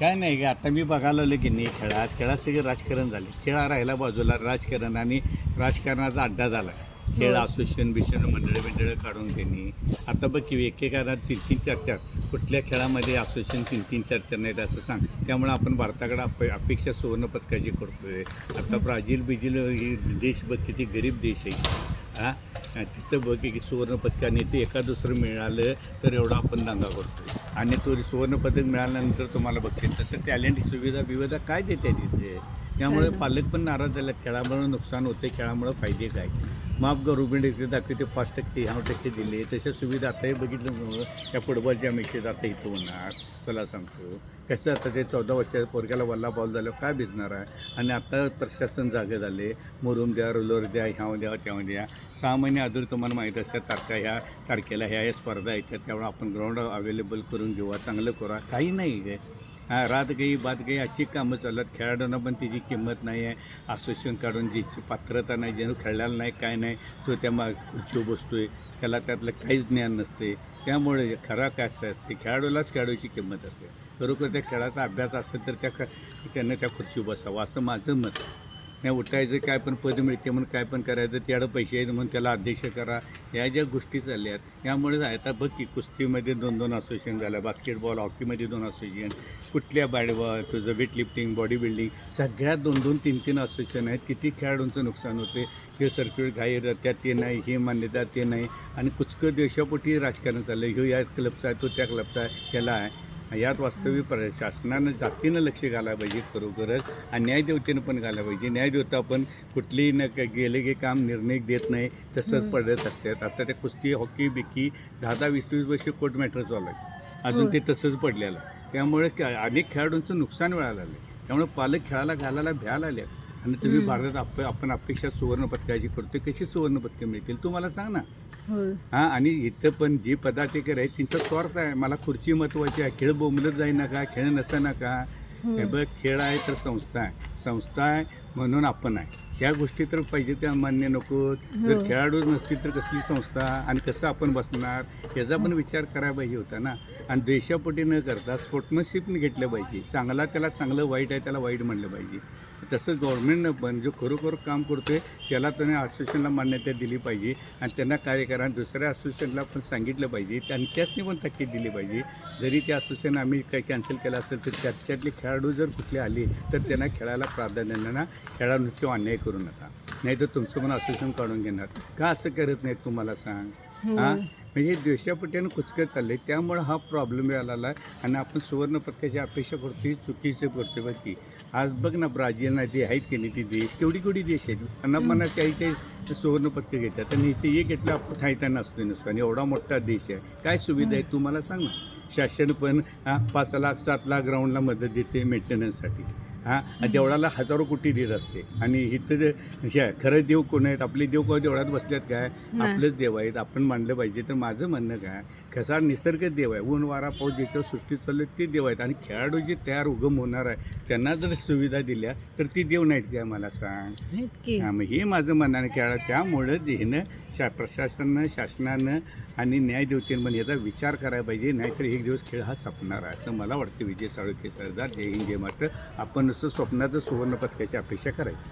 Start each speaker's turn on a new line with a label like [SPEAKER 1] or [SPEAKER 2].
[SPEAKER 1] काय नाही का आता मी बघायला आलो की नाही खेळात खेळात सगळे राजकारण झाले. खेळा राहिला बाजूला राजकारण आणि राजकारणाचा अड्डा झाला. खेळ. असोसिएशन बिशन मंडळ बिंडळ काढून त्यांनी. आता बघ की एकेकाला तीन तीन चार चार. कुठल्या खेळामध्ये असोसिएशन तीन तीन चार चार नाहीत असं सांग. त्यामुळे आपण भारताकडे अप अपेक्षा सुवर्ण पदकाची करतोय. आता ब्राझील बिझील ही देश बघ किती गरीब देश आहे. हा? तिथं बघ की सुवर्ण पदकाने ते एका दुसरं मिळालं तर एवढा आपण दंगा करतोय. आणि तो सुवर्ण पदक मिळाल्यानंतर तुम्हाला बघशील तसं टॅलेंट सुविधा बिविधा काय देते तिथे त्यामुळे. पालक पण नाराज झाले खेळामुळे नुकसान होते खेळामुळे फायदे काय? माफ गव्हर्नमेंट इकडे दाखवते पाच टक्के ह्या टक्के दिले. तशा सुविधा आताही बघितलं त्या फुटबॉलच्या मॅचेस आता इथं होणार. तुला सांगतो. कसं आता ते चौदा वर्षाच्या पोरग्याला वल्ला बॉल झालं काय भिजणार आहे? आणि आता प्रशासन जागे झाले. मुरुम द्या रोलर द्या ह्याव द्या त्याव द्या. सहा महिने अगोदर तुम्हाला माहीत असतात तारखा ह्या तारखेला ह्या ह्या स्पर्धा येतात त्यामुळे आपण ग्राउंड अवेलेबल करून घेऊ चांगलं करा काही नाही आहे. रात गई बात गई अशी कामं चालत. खेळाडूंना पण त्याची किंमत नाही आहे. असोसिएशन काढून ज्याची पात्रता नाही ज्यानं खेळलेला नाही काय नाही तो त्या मा खुर्चीवर आहे त्याला त्यातलं काहीच ज्ञान नसते. त्यामुळे खरा काय असते असते. खेळाडूलाच खेळाडूची किंमत असते. खरोखर त्या खेळाचा अभ्यास असेल तर त्या ख त्या खुर्चीवर बसावं असं माझं मत आहे. नाही उठायचं काय पण पद मिळते म्हणून काय पण करायचं त्याडं पैसे आहेत म्हणून त्याला अध्यक्ष करा. या ज्या गोष्टी चालल्या आहेत त्यामुळे आता बघ की कुस्तीमध्ये दोन दोन असोसिएशन झालं बास्केटबॉल हॉकीमध्ये दोन असोसिएशन कुठल्या बॅडबॉल तुझं वेट लिफ्टिंग बॉडी बिल्डिंग सगळ्यात दोन दोन तीन तीन असोसिएशन आहेत. किती खेळाडूंचं नुकसान होते हे सर्क्युट घाई त्यात ते नाही हे मान्यता ते नाही. आणि कुचकं देशापोटी राजकारण चाललं ह्यो या क्लबचा आहे तो त्या क्लबचा आहे त्याला आहे. यात वास्तविक पर शासनानं जातीनं लक्ष घालायला पाहिजे खरोखरच. आणि न्यायदेवतेनं पण घालायला पाहिजे. न्यायदेवता पण कुठलीही न क- गेले की काम निर्णय देत नाही तसंच. पडत असतात. आता त्या कुस्ती हॉकी बिकी दहा दहा वीस वीस वर्ष कोर्ट मॅटर चालू आहे अजून. ते तसंच पडलेलं आहे. त्यामुळे अनेक खेळाडूंचं नुकसान व्हायला लागलं त्यामुळे पालक खेळायला घालायला भ्यायला आले आणि तुम्ही. भारतात आप आपण अपेक्षा सुवर्ण पदकाची करतोय. कशी सुवर्ण पदकं मिळतील? तू मला सांग ना. हां आणि इथं पण जे पदाधिकारी आहेत त्यांचा स्वार्थ आहे. मला खुर्ची महत्त्वाची आहे. खेळ बोंबलत जाई नका खेळ नसा नका. हे. बघ खेळ आहे तर संस्था आहे. संस्था आहे म्हणून आपण आहे. ह्या गोष्टी तर पाहिजे त्या मान्य नको. जर
[SPEAKER 2] हो.
[SPEAKER 1] खेळाडूच नसतील तर कसली संस्था आणि कसं आपण बसणार याचा पण विचार करायला पाहिजे होता ना. आणि देशापोटी न करता स्पोर्ट्समनशिपने घेतलं पाहिजे. चांगला त्याला चांगलं वाईट आहे त्याला वाईट म्हणलं पाहिजे. तसं गव्हर्नमेंटनं पण जो खरोखर काम करतोय त्याला त्याने असोसिएशनला मान्यता दिली पाहिजे. आणि त्यांना कार्य करा आणि दुसऱ्या असोसिएशनला पण सांगितलं पाहिजे. आणि त्यासनी पण ताकीद दिली पाहिजे. जरी ते असोसिएशन आम्ही काही कॅन्सल केलं असेल तर त्याच्यातले खेळाडू जर कुठले आले तर त्यांना खेळायला प्राधान्य खेळाडूंची अन्याय करू नका. नाही तर तुमचं पण असोसिएशन काढून घेणार. का असं करत नाहीत तुम्हाला सांग? हां.
[SPEAKER 2] होय.
[SPEAKER 1] म्हणजे देशापट्यानं कुचकत चाललंय. त्यामुळे हा प्रॉब्लेम आलेला आहे आणि आपण सुवर्ण पदकाची अपेक्षा करतो ही चुकीचं करतो बघ की. आज बघ ना ब्राझील ना ते आहेत की नाही ती देश. केवढी केवढी देश आहेत. पन्नास चाळीस चाळीस सुवर्ण पदकं घेतात आणि इथे एक घेतलं आपण खायता नसतो नसतो. आणि एवढा मोठा देश आहे. काय सुविधा आहे तुम्हाला सांग ना. शासन पण हा, पाच लाख सात लाख ग्राउंडला मदत देते मेंटेनन्ससाठी हां? तेवढ्याला हजारो कोटी देत असते. आणि इथं जे- खरं देव कोण आहेत? आपले देव कोण देवळात बसल्यात काय. आपलेच देव आहेत. आपण मानलं पाहिजे. तर माझं म्हणणं काय? कसा निसर्ग देव आहे. ऊन वारा पाऊस ज्याच्यावर सृष्टी चालू आहे ते देव आहेत. आणि खेळाडू जे तयार उगम होणार आहे त्यांना जर सुविधा दिल्या तर ती देव नाहीत काय मला सांग? हां मग हे माझं म्हणणं आहे खेळा त्यामुळं ह्यानं शा प्रशासनानं शासनानं आणि न्यायदेवतेनं पण याचा विचार करायला पाहिजे. नाहीतर एक दिवस खेळ हा संपणार आहे. असं मला वाटतं. विजय साळुंके सरदार जय हिंद जय महाराष्ट्र. आपण नुसतं स्वप्नाचं सुवर्ण पदकाची अपेक्षा करायची.